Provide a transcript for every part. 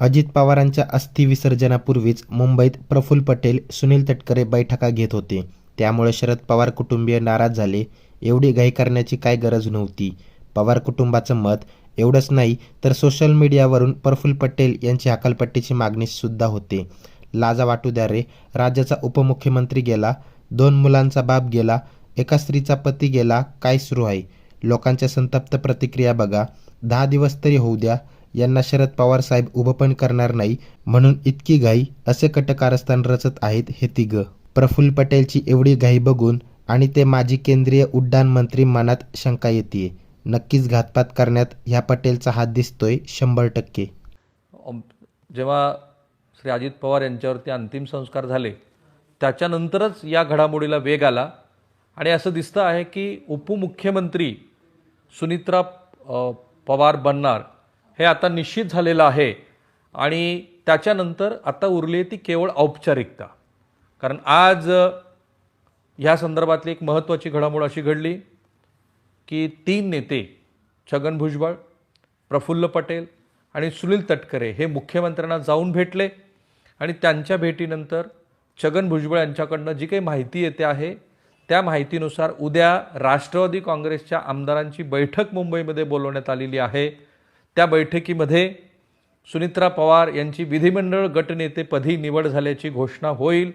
अजित पवारांच्या अस्थि विसर्जनापूर्वीच मुंबईत प्रफुल्ल पटेल सुनील तटकरे बैठका घेत होते. त्यामुळे शरद पवार कुटुंबीय नाराज झाले. एवढी घाई करण्याची काय गरज नव्हती. पवार कुटुंबाचं मत एवढंच नाही तर सोशल मीडियावरून प्रफुल्ल पटेल यांची हकालपट्टीची मागणी सुद्धा होते. लाजा वाटू द्या रे राज्याचा उपमुख्यमंत्री गेला दोन मुलांचा बाप गेला एका स्त्रीचा पती गेला काय सुरू आहे? लोकांच्या संतप्त प्रतिक्रिया बघा. दहा दिवस तरी होऊ द्या यांना शरद पवार साहेब उभं पण करणार नाही म्हणून इतकी घाई असे कटकारस्थान रचत आहेत हे तिघ. प्रफुल्ल पटेलची एवढी घाई बघून आणि ते माजी केंद्रीय उड्डाण मंत्री मनात शंका येते नक्कीच घातपात करण्यात ह्या पटेलचा हात दिसतोय शंभर टक्के. जेव्हा श्री अजित पवार यांच्यावरती अंतिम संस्कार झाले त्याच्यानंतरच या घडामोडीला वेग आला. आणि असं दिसतं आहे की उपमुख्यमंत्री सुनित्रा पवार बनणार. हे आता निश्चित झालेलं आहे. आणि त्याच्यानंतर आता उरली ती केवळ औपचारिकता. कारण आज ह्या संदर्भातली एक महत्त्वाची घडामोड अशी घडली की तीन नेते छगन भुजबळ प्रफुल्ल पटेल आणि सुनील तटकरे हे मुख्यमंत्र्यांना जाऊन भेटले. आणि त्यांच्या भेटीनंतर छगन भुजबळ यांच्याकडनं जी काही माहिती येते आहे त्या माहितीनुसार उद्या राष्ट्रवादी काँग्रेसच्या आमदारांची बैठक मुंबईमध्ये बोलवण्यात आलेली आहे. त्या बैठकीमध्ये सुनित्रा पवार यांची विधिमंडळ गटनेतेपदी निवड झाल्याची घोषणा होईल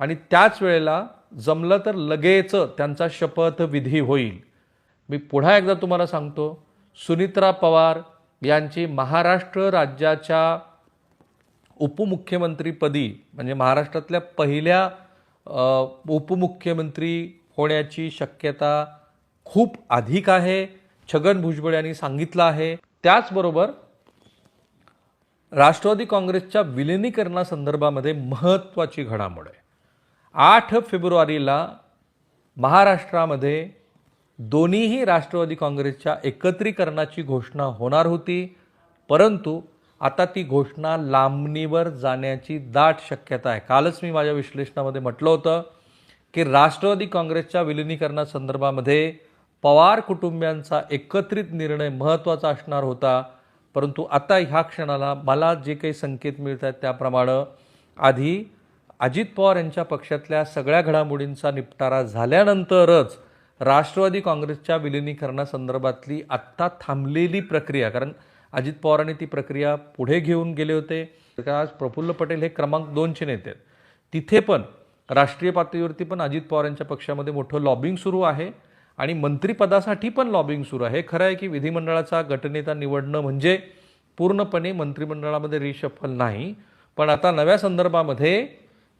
आणि त्याच वेळेला जमलं तर लगेच त्यांचा शपथविधी होईल. मी पुन्हा एकदा तुम्हाला सांगतो सुनित्रा पवार यांची महाराष्ट्र राज्याच्या उपमुख्यमंत्रीपदी म्हणजे महाराष्ट्रातल्या पहिल्या उपमुख्यमंत्री होण्याची शक्यता खूप अधिक आहे. छगन भुजबळ यांनी सांगितलं आहे. त्याचबरोबर राष्ट्रवादी काँग्रेसच्या विलिनीकरणासंदर्भामध्ये महत्त्वाची घडामोड आहे. आठ फेब्रुवारीला महाराष्ट्रामध्ये दोन्हीही राष्ट्रवादी काँग्रेसच्या एकत्रीकरणाची घोषणा होणार होती परंतु आता ती घोषणा लांबणीवर जाण्याची दाट शक्यता आहे. कालच मी माझ्या विश्लेषणामध्ये म्हटलं होतं की राष्ट्रवादी काँग्रेसच्या विलिनीकरणासंदर्भामध्ये पवार कुटुंबियांचा एकत्रित निर्णय महत्त्वाचा असणार होता. परंतु आता ह्या क्षणाला मला जे काही संकेत मिळत आहेत त्याप्रमाणे आधी अजित पवार यांच्या पक्षातल्या सगळ्या घडामोडींचा निपटारा झाल्यानंतरच राष्ट्रवादी काँग्रेसच्या विलिनीकरणासंदर्भातली आत्ता थांबलेली प्रक्रिया कारण अजित पवारांनी ती प्रक्रिया पुढे घेऊन गेले होते. तर आज प्रफुल्ल पटेल हे क्रमांक दोनचे नेते आहेत. तिथे पण राष्ट्रीय पातळीवरती पण अजित पवार यांच्या पक्षामध्ये मोठं लॉबिंग सुरू आहे. आणि मंत्रिपदासाठी पण लॉबिंग सुरू आहे. खरं आहे की विधिमंडळाचा गटनेता निवडणं म्हणजे पूर्णपणे मंत्रिमंडळामध्ये रिशफल नाही. पण आता नव्या संदर्भामध्ये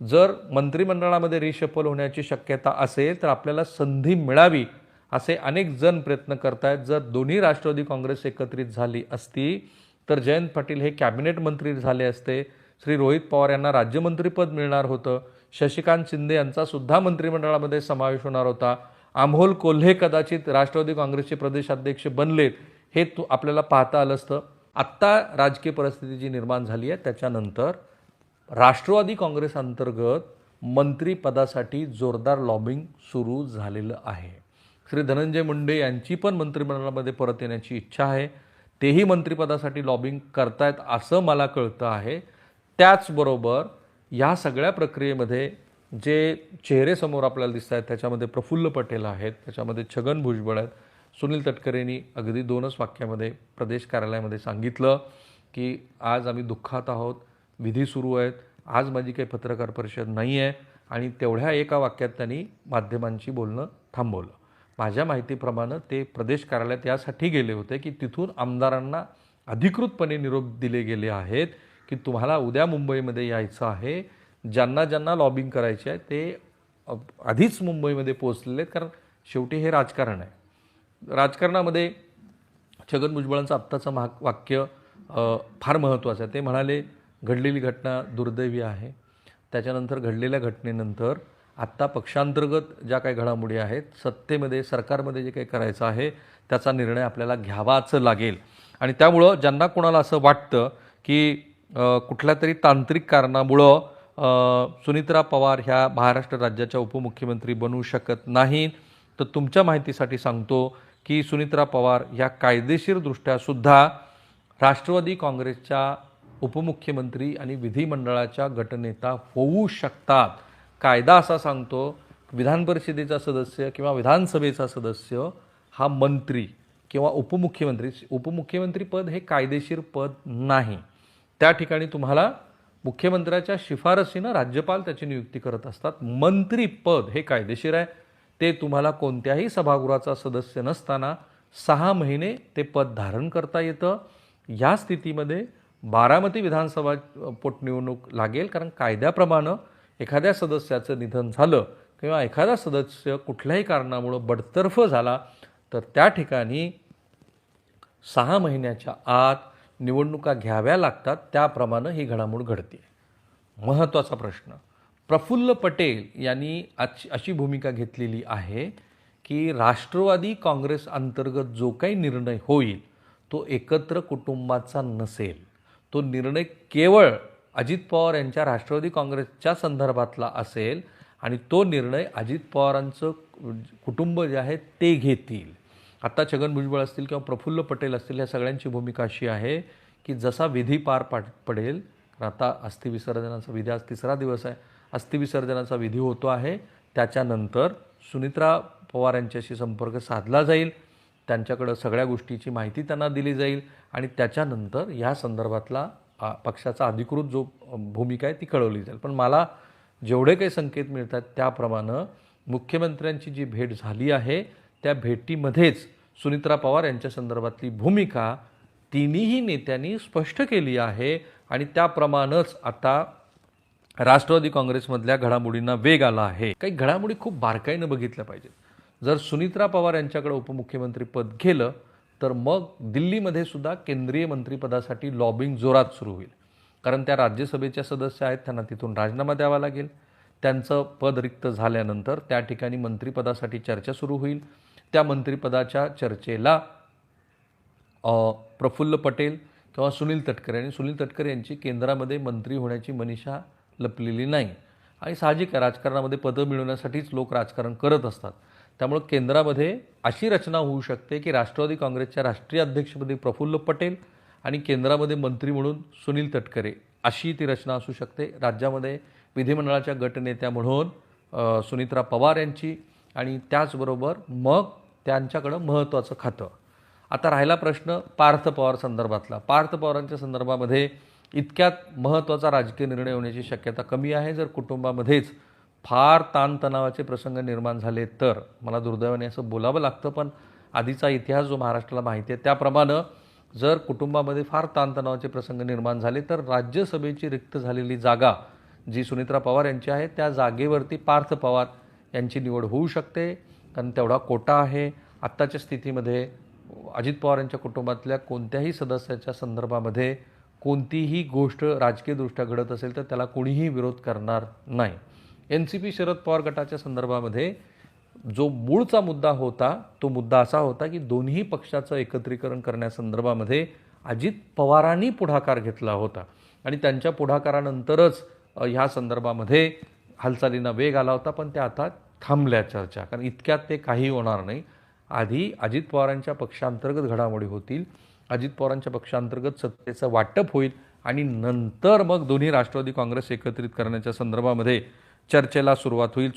जर मंत्रिमंडळामध्ये रिशफल होण्याची शक्यता असेल तर आपल्याला संधी मिळावी असे अनेक जण प्रयत्न करतायत. जर दोन्ही राष्ट्रवादी काँग्रेस एकत्रित झाली असती तर जयंत पाटील हे कॅबिनेट मंत्री झाले असते. श्री रोहित पवार यांना राज्यमंत्रीपद मिळणार होतं. शशिकांत शिंदे यांचा सुद्धा मंत्रिमंडळामध्ये समावेश होणार होता. अमोल कोल्हे कदाचित राष्ट्रवादी काँग्रेसचे प्रदेशाध्यक्ष बनलेत हे तू आपल्याला पाहता आलं असतं. आत्ता राजकीय परिस्थिती जी निर्माण झाली आहे त्याच्यानंतर राष्ट्रवादी काँग्रेस अंतर्गत मंत्रिपदासाठी जोरदार लॉबिंग सुरू झालेलं आहे. श्री धनंजय मुंडे यांची पण मंत्रिमंडळामध्ये परत येण्याची इच्छा आहे. तेही मंत्रिपदासाठी लॉबिंग करतायत असं मला कळतं आहे. त्याचबरोबर या सगळ्या प्रक्रियेमध्ये जे चेहरे समोर आपल्याला दिसत आहेत त्याच्यामध्ये प्रफुल्ल पटेल आहेत त्याच्यामध्ये छगन भुजबळ आहेत. सुनील तटकरेंनी अगदी दोनच वाक्यामध्ये प्रदेश कार्यालयामध्ये सांगितलं की आज आम्ही दुःखात आहोत विधी सुरू आहेत आज माझी काही पत्रकार परिषद नाही आहे आणि तेवढ्या एका वाक्यात त्यांनी माध्यमांशी बोलणं थांबवलं. माझ्या माहितीप्रमाणे ते प्रदेश कार्यालयात यासाठी गेले होते की तिथून आमदारांना अधिकृतपणे निरोप दिले गेले आहेत की तुम्हाला उद्या मुंबईमध्ये यायचं आहे ज्यांना ज्यांना लॉबिंग करायचे आहे ते आधीच मुंबईमध्ये पोहोचलेले आहेत कारण शेवटी हे राजकारण आहे. राजकारणामध्ये छगन भुजबळांचं आत्ताचं महा वाक्य फार महत्त्वाचं आहे. ते म्हणाले घडलेली घटना दुर्दैवी आहे. त्याच्यानंतर घडलेल्या घटनेनंतर आत्ता पक्षांतर्गत ज्या काही घडामोडी आहेत सत्तेमध्ये सरकारमध्ये जे काही करायचं आहे त्याचा निर्णय आपल्याला घ्यावाच लागेल. आणि त्यामुळं ज्यांना कोणाला असं वाटतं की कुठल्या तरी तांत्रिक कारणामुळं सुनित्रा पवार ह्या महाराष्ट्र राज्याच्या उपमुख्यमंत्री बनू शकत नाही. तर तुमच्या माहितीसाठी सांगतो की सुनित्रा पवार ह्या कायदेशीरदृष्ट्यासुद्धा राष्ट्रवादी काँग्रेसच्या उपमुख्यमंत्री आणि विधिमंडळाच्या गटनेता होऊ शकतात. कायदा असा सांगतो विधान परिषदेचा सदस्य किंवा विधानसभेचा सदस्य हा मंत्री किंवा उपमुख्यमंत्री उपमुख्यमंत्री पद हे कायदेशीर पद नाही. त्या ठिकाणी तुम्हाला मुख्यमंत्र्याच्या शिफारसीनं राज्यपाल त्याची नियुक्ती करत असतात. मंत्रीपद हे कायदेशीर आहे. ते तुम्हाला कोणत्याही सभागृहाचा सदस्य नसताना सहा महिने ते पद धारण करता येतं. या स्थितीमध्ये बारामती विधानसभा पोटनिवडणूक लागेल कारण कायद्याप्रमाणे एखाद्या सदस्याचं निधन झालं किंवा एखादा सदस्य कुठल्याही कारणामुळं बडतर्फ झाला तर त्या ठिकाणी सहा महिन्याच्या आत निवडणुका घ्याव्या लागतात त्याप्रमाणे ही घडामोड घडते. महत्त्वाचा प्रश्न. प्रफुल्ल पटेल यांनी अच- अशी भूमिका घेतलेली आहे की राष्ट्रवादी काँग्रेस अंतर्गत जो काही निर्णय होईल तो एकत्र कुटुंबाचा नसेल. तो निर्णय केवळ अजित पवार यांच्या राष्ट्रवादी काँग्रेसच्या संदर्भातला असेल आणि तो निर्णय अजित पवारांचं कुटुंब जे आहे ते घेतील. आत्ता छगन भुजबळ असतील किंवा प्रफुल्ल पटेल असतील या सगळ्यांची भूमिका अशी आहे की जसा विधी पार पाड पडेल आता अस्थिविसर्जनाचा विधी आज तिसरा दिवस आहे अस्थिविसर्जनाचा विधी होतो आहे. त्याच्यानंतर सुनित्रा पवार यांच्याशी संपर्क साधला जाईल. त्यांच्याकडं सगळ्या गोष्टीची माहिती त्यांना दिली जाईल. आणि त्याच्यानंतर ह्या संदर्भातला आ, पक्षाचा अधिकृत जो भूमिका आहे ती कळवली जाईल. पण मला जेवढे काही संकेत मिळतात त्याप्रमाणे मुख्यमंत्र्यांची जी भेट झाली आहे त्या भेटीमध्येच सुनित्रा पवार यांच्या संदर्भातली भूमिका तिन्हीही नेत्यांनी स्पष्ट केली आहे आणि त्याप्रमाणेच आता राष्ट्रवादी काँग्रेसमधल्या घडामोडींना वेग आला आहे. काही घडामोडी खूप बारकाईनं बघितल्या पाहिजेत. जर सुनित्रा पवार यांच्याकडे उपमुख्यमंत्रीपद गेलं तर मग दिल्लीमध्ये सुद्धा केंद्रीय मंत्रिपदासाठी लॉबिंग जोरात सुरू होईल. कारण त्या राज्यसभेच्या सदस्य आहेत त्यांना तिथून राजीनामा द्यावा लागेल. त्यांचं पद रिक्त झाल्यानंतर त्या ठिकाणी मंत्रिपदासाठी चर्चा सुरू होईल. त्या मंत्रिपदाच्या चर्चेला प्रफुल्ल पटेल किंवा सुनील तटकरे. आणि सुनील तटकरे यांची केंद्रामध्ये मंत्री होण्याची मनीषा लपलेली नाही. आणि साहजिक राजकारणामध्ये पदं मिळवण्यासाठीच लोक राजकारण करत असतात. त्यामुळं केंद्रामध्ये अशी रचना होऊ शकते की राष्ट्रवादी काँग्रेसच्या राष्ट्रीय अध्यक्षपदी प्रफुल्ल पटेल आणि केंद्रामध्ये मंत्री म्हणून सुनील तटकरे. अशी ती रचना असू शकते. राज्यामध्ये विधिमंडळाच्या गटनेत्या म्हणून सुनित्रा पवार यांची आणि त्याचबरोबर मग त्यांच्याकडं महत्त्वाचं खातं. आता राहिला प्रश्न पार्थ पवार संदर्भातला. पार्थ पवारांच्या संदर्भामध्ये इतक्यात महत्त्वाचा राजकीय निर्णय होण्याची शक्यता कमी आहे. जर कुटुंबामध्येच फार ताणतणावाचे प्रसंग निर्माण झाले तर मला दुर्दैवाने असं बोलावं लागतं पण आधीचा इतिहास जो महाराष्ट्राला माहिती आहे त्याप्रमाणे जर कुटुंबामध्ये फार ताणतणावाचे प्रसंग निर्माण झाले तर राज्यसभेची रिक्त झालेली जागा जी सुनित्रा पवार यांची आहे त्या जागेवरती पार्थ पवार यांची निवड होऊ शकते. कारण तेवढा कोटा आहे. आत्ताच्या स्थितीमध्ये अजित पवार यांच्या कुटुंबातल्या कोणत्याही सदस्याच्या संदर्भामध्ये कोणतीही गोष्ट राजकीयदृष्ट्या घडत असेल तर त्याला कोणीही विरोध करणार नाही. N C P Sharad Pawar गटाच्या संदर्भामध्ये जो मूळचा मुद्दा होता तो मुद्दा असा होता की दोन्ही पक्षाचं एकत्रीकरण करण्यासंदर्भामध्ये अजित पवारांनी पुढाकार घेतला होता. आणि त्यांच्या पुढाकारानंतरच ह्या संदर्भामध्ये हालचालींना वेग आला होता. पण त्या आता थांबल्या चर्चा. कारण इतक्यात ते काही होणार नाही. आधी अजित पवारांच्या पक्षांतर्गत घडामोडी होतील. अजित पवारांच्या पक्षांतर्गत सत्तेचं वाटप होईल आणि नंतर मग दोन्ही राष्ट्रवादी काँग्रेस एकत्रित करण्याच्या संदर्भामध्ये चर्चेला सुरुवात होईल.